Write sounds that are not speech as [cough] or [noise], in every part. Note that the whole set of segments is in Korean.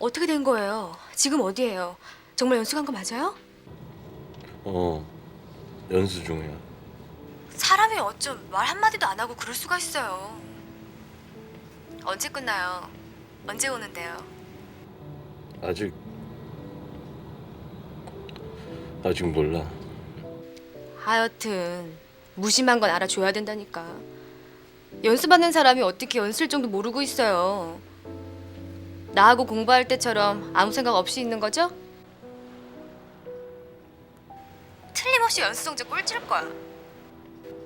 어떻게 된 거예요? 지금 어디예요? 정말 연수 간 거 맞아요? 어 연수 중이야 사람이 어쩜 말 한마디도 안 하고 그럴 수가 있어요. 언제 끝나요? 언제 오는데요? 아직 아직 몰라 하여튼 무심한 건 알아줘야 된다니까. 연수 받는 사람이 어떻게 연수일 정도 모르고 있어요. 나하고 공부할 때처럼 아무 생각 없이 있는 거죠? 틀림없이 연수 성적 꼴찌일 거야.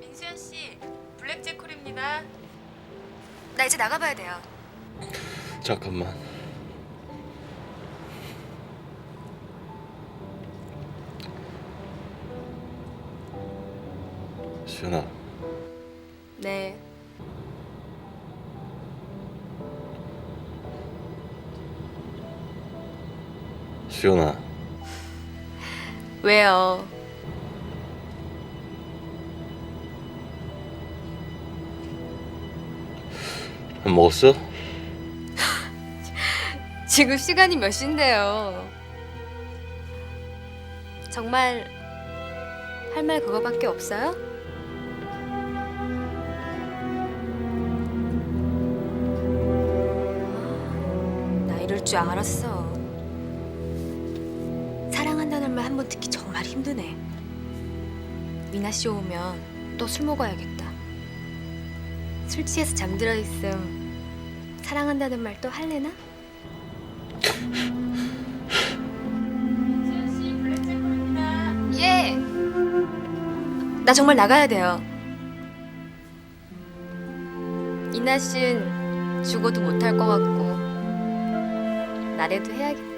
민수연 씨, 블랙잭 콜입니다. 나 이제 나가봐야 돼요. 잠깐만 수연아 네. 수연아 왜요? 밥 먹었어? [laughs] 지금 시간이 몇 시인데요? 정말 할 말 그거밖에 없어요? 아, 나 이럴 줄 알았어. 사랑한다는 말한번 듣기 정말 힘드네. 미나 씨 오면 또 술 먹어야겠다. 술 취해서 잠들어 있음 사랑한다는 말 또 할래나? 예. 나 정말 나가야 돼요. 이나 씨는 죽어도 못할 것 같고 나래도 해야겠다.